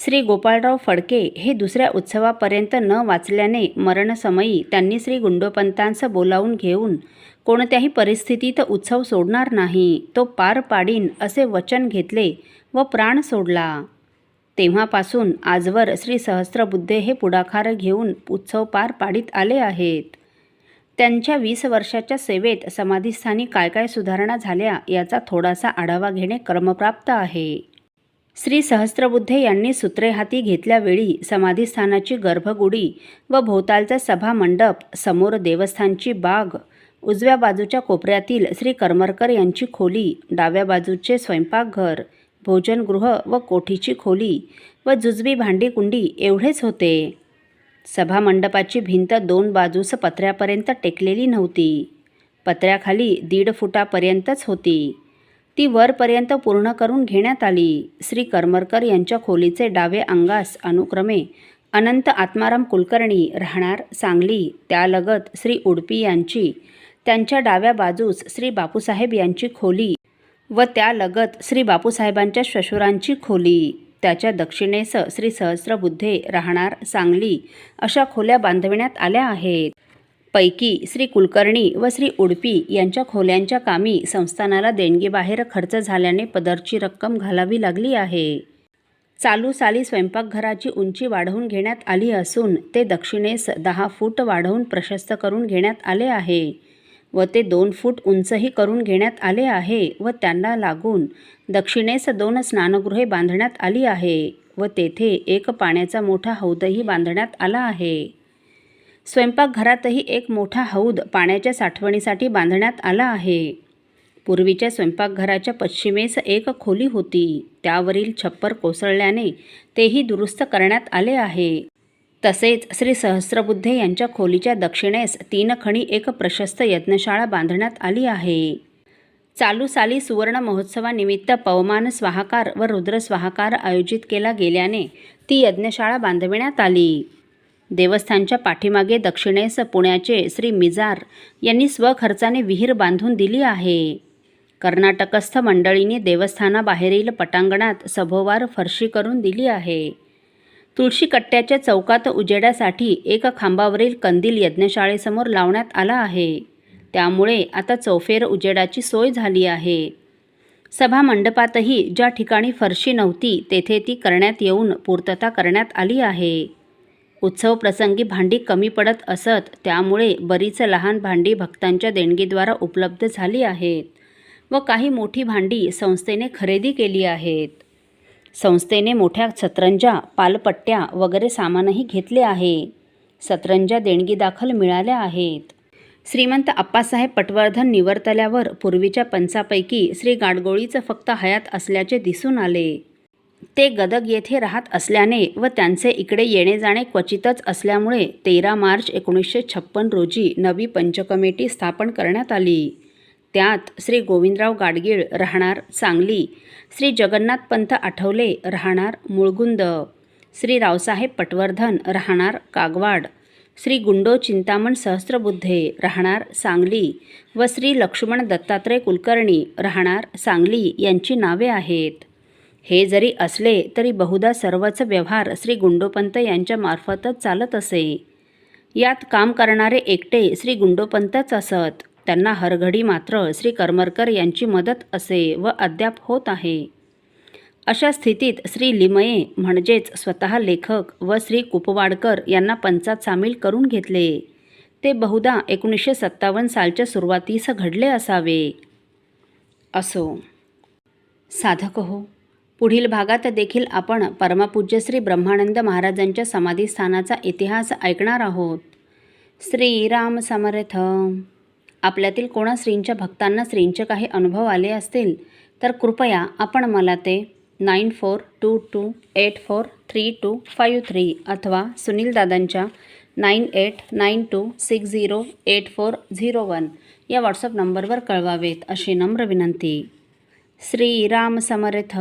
श्री गोपाळराव फडके हे दुसऱ्या उत्सवापर्यंत न वाचल्याने मरणसमयी त्यांनी श्री गुंडोपंतांचं बोलावून घेऊन कोणत्याही परिस्थितीत उत्सव सोडणार नाही तो पार पाडीन असे वचन घेतले व प्राण सोडला. तेव्हापासून आजवर श्री सहस्त्रबुद्धे हे पुढाकार घेऊन उत्सव पार पाडीत आले आहेत. त्यांच्या वीस वर्षाच्या सेवेत समाधीस्थानी काय काय सुधारणा झाल्या याचा थोडासा आढावा घेणे क्रमप्राप्त आहे. श्री सहस्त्रबुद्धे यांनी सूत्रे हाती घेतल्यावेळी समाधीस्थानाची गर्भगुडी व भोवतालचा सभामंडप समोर देवस्थानची बाग उजव्या बाजूच्या कोपऱ्यातील श्री करमरकर यांची खोली डाव्या बाजूचे स्वयंपाकघर भोजनगृह व कोठीची खोली व जुजबी भांडीकुंडी एवढेच होते. सभामंडपाची भिंत दोन बाजूस पत्र्यापर्यंत टेकलेली नव्हती. पत्र्याखाली दीड फुटापर्यंतच होती. ती वरपर्यंत पूर्ण करून घेण्यात आली. श्री करमरकर यांच्या खोलीचे डावे अंगास अनुक्रमे अनंत आत्माराम कुलकर्णी राहणार सांगली त्यालगत श्री उडपी यांची त्यांच्या डाव्या बाजूस श्री बापूसाहेब यांची खोली व त्यालगत श्री बापूसाहेबांच्या श्वशुरांची खोली. त्याच्या दक्षिणेस श्री सहस्रबुद्धे राहणार सांगली अशा खोल्या बांधविण्यात आल्या आहेत. पैकी श्री कुलकर्णी व श्री उडपी यांच्या खोल्यांच्या कामी संस्थानाला देणगीबाहेर खर्च झाल्याने पदरची रक्कम घालावी लागली आहे. चालू साली स्वयंपाकघराची उंची वाढवून घेण्यात आली असून ते दक्षिणेस दहा फूट वाढवून प्रशस्त करून घेण्यात आले आहे व ते दोन फूट उंचही करून घेण्यात आले आहे व त्यांना लागून दक्षिणेस दोन स्नानगृहे बांधण्यात आली आहे व तेथे एक पाण्याचा मोठा हौदही बांधण्यात आला आहे. स्वयंपाकघरातही एक मोठा हौद पाण्याच्या साठवणीसाठी बांधण्यात आला आहे. पूर्वीच्या स्वयंपाकघराच्या पश्चिमेस एक खोली होती. त्यावरील छप्पर कोसळल्याने तेही दुरुस्त करण्यात आले आहे. तसेच श्री सहस्रबुद्धे यांच्या खोलीच्या दक्षिणेस तीन खणी एक प्रशस्त यज्ञशाळा बांधण्यात आली आहे. चालू साली सुवर्ण महोत्सवानिमित्त पवमान स्वाहाकार व रुद्र स्वाहाकार आयोजित केला गेल्याने ती यज्ञशाळा बांधविण्यात आली. देवस्थानच्या पाठीमागे दक्षिणेस पुण्याचे श्री मिजार यांनी स्वखर्चाने विहीर बांधून दिली आहे. कर्नाटकस्थ मंडळीने देवस्थानाबाहेरील पटांगणात सभोवार फरशी करून दिली आहे. तुळशी कट्ट्याच्या चौकात उजेडासाठी एक खांबावरील कंदील यज्ञशाळेसमोर लावण्यात आला आहे. त्यामुळे आता चौफेर उजेडाची सोय झाली आहे. सभा मंडपातही ज्या ठिकाणी फरशी नव्हती तेथे ती करण्यात येऊन पूर्तता करण्यात आली आहे. उत्सव प्रसंगी भांडी कमी पडत असत त्यामुळे बरीच लहान भांडी भक्तांच्या देणगीद्वारा उपलब्ध झाली आहेत व काही मोठी भांडी संस्थेने खरेदी केली आहेत. संस्थेने मोठ्या सतरंजा पालपट्ट्या वगैरे सामानही घेतले आहे सतरंजा देणगीदाखल मिळाल्या आहेत. श्रीमंत आप्पासाहेब पटवर्धन निवर्तल्यावर पूर्वीच्या पंचापैकी श्री गाडगोळीचं फक्त हयात असल्याचे दिसून आले. ते गदग येथे राहत असल्याने व त्यांचे इकडे येणे जाणे क्वचितच असल्यामुळे तेरा मार्च एकोणीसशे छप्पन रोजी नवी पंचकमिटी स्थापन करण्यात आली. त्यात श्री गोविंदराव गाडगीळ राहणार सांगली श्री जगन्नाथपंत आठवले राहणार मुळगुंद श्री रावसाहेब पटवर्धन राहणार कागवाड श्री गुंडो चिंतामण सहस्त्रबुद्धे राहणार सांगली व श्री लक्ष्मण दत्तात्रय कुलकर्णी राहणार सांगली यांची नावे आहेत. हे जरी असले तरी बहुधा सर्वच व्यवहार श्री गुंडोपंत यांच्यामार्फतच चालत असे. यात काम करणारे एकटे श्री गुंडोपंतच असत. त्यांना हरघडी मात्र श्री करमरकर यांची मदत असे व अद्याप होत आहे. अशा स्थितीत श्री लिमये म्हणजेच स्वतः लेखक व श्री कुपवाडकर यांना पंचात सामील करून घेतले. ते बहुधा एकोणीसशे सत्तावन्न सालच्या सुरुवातीस घडले असावे. असो. साधक हो. पुढील भागात देखील आपण परमपूज्य श्री ब्रह्मानंद महाराजांच्या समाधीस्थानाचा इतिहास ऐकणार आहोत. श्रीराम समर्थ. आपल्यातील कोणा श्रींच्या भक्तांना श्रींचे काही अनुभव आले असतील तर कृपया आपण मला ते nine four two two eight four three two five three अथवा सुनील दादांच्या nine eight nine two six zero eight four zero one या व्हॉट्सअप नंबरवर कळवावेत अशी नम्र विनंती. श्रीराम समर्थ